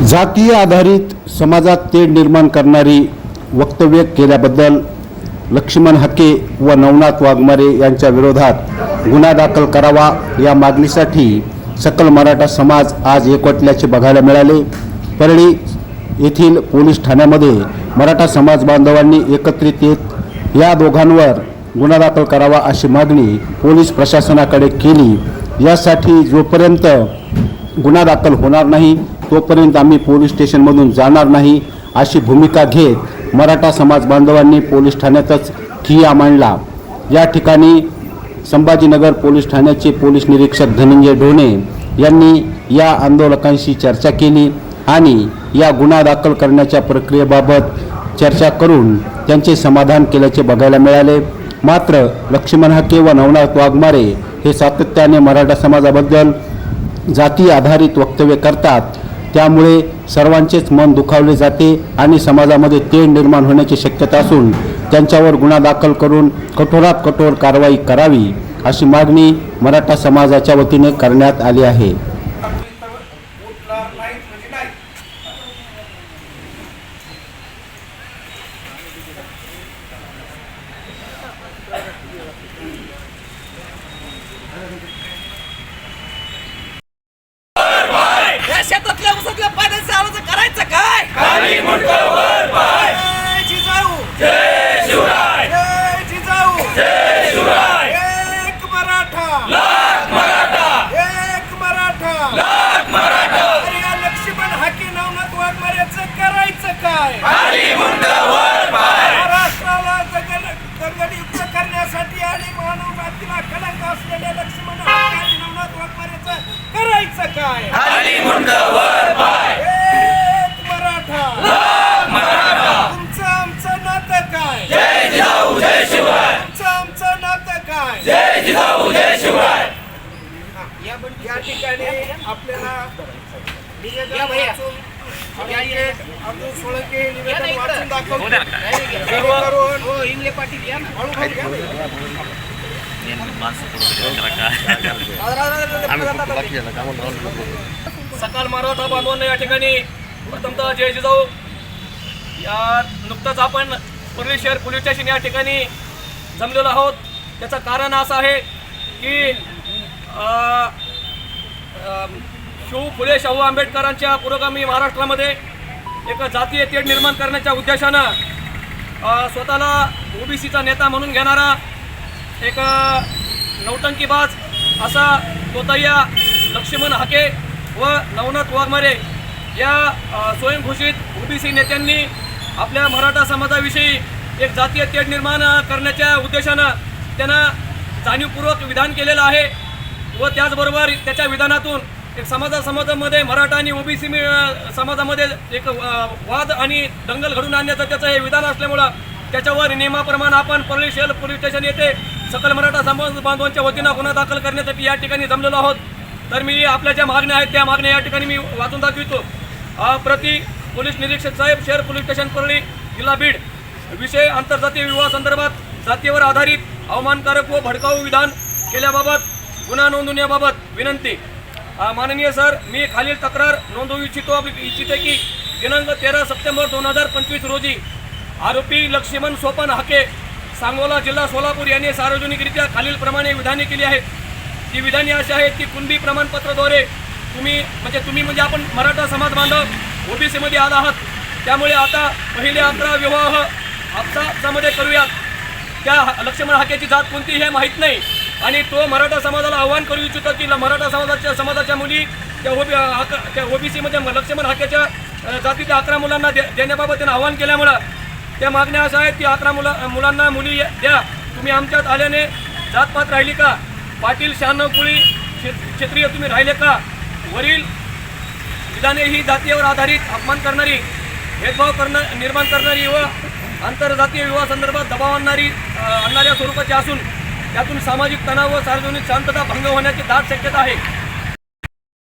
जातीय आधारित समाजात तेढ निर्माण करणारी वक्तव्य केल्याबद्दल लक्ष्मण हके व नवनाथ वाघमारे यांच्या विरोधात गुन्हा दाखल करावा या मागणीसाठी सकल मराठा समाज आज एकवटल्याचे बघायला मिळाले. परळी येथील पोलीस ठाण्यामध्ये मराठा समाज बांधवांनी एकत्रित येत या दोघांवर गुन्हा दाखल करावा अशी मागणी पोलीस प्रशासनाकडे केली. यासाठी जोपर्यंत गुन्हा दाखल होणार नाही तोपर्यंत आम्ही पोलीस स्टेशनमधून जाणार नाही अशी भूमिका घेत मराठा समाज बांधवांनी पोलीस ठाण्यातच ठिया मांडला. या ठिकाणी संभाजीनगर पोलीस ठाण्याचे पोलीस निरीक्षक धनंजय ढोणे यांनी या आंदोलकांशी चर्चा केली आणि या गुन्हा दाखल करण्याच्या प्रक्रियेबाबत चर्चा करून त्यांचे समाधान केल्याचे बघायला मिळाले. मात्र लक्ष्मण हके व नवनाथ वाघमारे हे सातत्याने मराठा समाजाबद्दल जाती आधारित वक्तव्य करतात. त्यामुळे सर्वांचेच मन दुखावले जाते आणि समाजामध्ये तेढ निर्माण होण्याची शक्यता असून त्यांच्यावर गुन्हा दाखल करून कठोरात कठोर कारवाई करावी अशी मागणी मराठा समाजाच्या वतीने करण्यात आली आहे. काय खाली वर पाय. जय शिवराय. जय शिवराय. लाख मराठा. एक मराठा. लाख मराठा. लक्ष्मण हाकी नवनाथ वाघमाऱ्याचं करायचं काय? खाली वर पाय. महाराष्ट्राला जगन गणगणयुक्त करण्यासाठी आणि मानव जातीला कलंक असलेल्या लक्ष्मण हाके आणि नवनाथ वाघमाऱ्याचं करायचं काय? एक मराठा तुमचं आमचं नातं काय जय जिजाऊ जय शिवराय तुमचं आमचं नातं काय जय जिजाऊ जय शिवराय या ठिकाणी आपल्याला अब्दुल सोळंके निवेदन वाचून दाखवतो पाटील या सकाळ मारवाचा बांधवांना या ठिकाणी प्रथमतः जय जिजाऊ. या नुकतंच आपण परळी शहर पोलीस स्टेशन या ठिकाणी जमलेलो आहोत. त्याचं कारण असं आहे की शिव फुले शाहू आंबेडकरांच्या पुरोगामी महाराष्ट्रामध्ये एक जातीय तेढ निर्माण करण्याच्या उद्देशानं स्वतःला ओबीसीचा नेता म्हणून घेणारा एक नौटंकीबाज असा तोतय्या लक्ष्मण हाके व नवनाथ वाघमारे या स्वयंघोषित ओबीसी नेत्यांनी आपल्या मराठा समाजाविषयी एक जातीय तेढ निर्माण करण्याच्या उद्देशानं त्यांना जाणीवपूर्वक विधान केलेलं आहे व त्याचबरोबर त्याच्या विधानातून एक समाजा समाजामध्ये मराठा आणि ओबीसी समाजामध्ये एक वाद आणि दंगल घडून आणण्याचं त्याचं हे विधान असल्यामुळं त्याच्यावर नियमाप्रमाणे आपण परळी शहर पोलीस स्टेशन येथे सकल मराठा समाज बांधवांच्या वतीनं गुन्हा दाखल करण्यासाठी या ठिकाणी जमलेलो आहोत. तर मी आपल्या ज्या मागण्या आहेत त्या मागण्या या ठिकाणी मी वाचून दाखवितो. प्रति पोलीस निरीक्षक साहेब शहर पोलीस स्टेशन परळी जिल्हा बीड. विषय आंतरजातीय विवाहासंदर्भात जातीवर आधारित अवमानकारक व भडकाऊ विधान केल्याबाबत गुन्हा नोंदवण्याबाबत विनंती. माननीय सर मी खालील तक्रार नोंदवू इच्छितो इच्छिते की दिनांक तेरा सप्टेंबर दोन हजार पंचवीस रोजी आरोपी लक्ष्मण सोपन हाके सांगोला जिल्हा सोलापूर यांनी सार्वजनिकरित्या खालीलप्रमाणे विधाने केली आहेत. ती विधाने अशी आहेत की कुणबी प्रमाणपत्राद्वारे तुम्ही म्हणजे तुम्ही म्हणजे आपण मराठा समाज बांधव ओबीसीमध्ये आला आहात. त्यामुळे आता पहिले अकरा विवाह आपसामध्ये करूयात. त्या लक्ष्मण हाकेची जात कोणती हे माहीत नाही. आणि तो मराठा समाजाला आव्हान करू इच्छितो की मराठा समाजाच्या समाजाच्या मुली त्या ओबी अक- त्या ओबीसीमध्ये लक्ष्मण हाकेच्या जातीच्या अकरा मुलांना दे देण्याबाबत त्यांना आव्हान केल्यामुळं त्या मागण्या अशा आहेत की अकरा मुला मुलांना मुली द्या. तुम्ही आमच्यात आल्याने जातपात राहिली का? पाटील शहाण्णव कुळी क्षेत्रीय तुम्ही राहिले का? वरील विधाने ही जातीवर आधारित अपमान करणारी भेदभाव करणं निर्माण करणारी व आंतरजातीय विवाह संदर्भात दबाव आणणारी आणणाऱ्या स्वरूपाची असून त्यातून सामाजिक तणाव व सार्वजनिक शांतता भंग होण्याची दाट शक्यता आहे.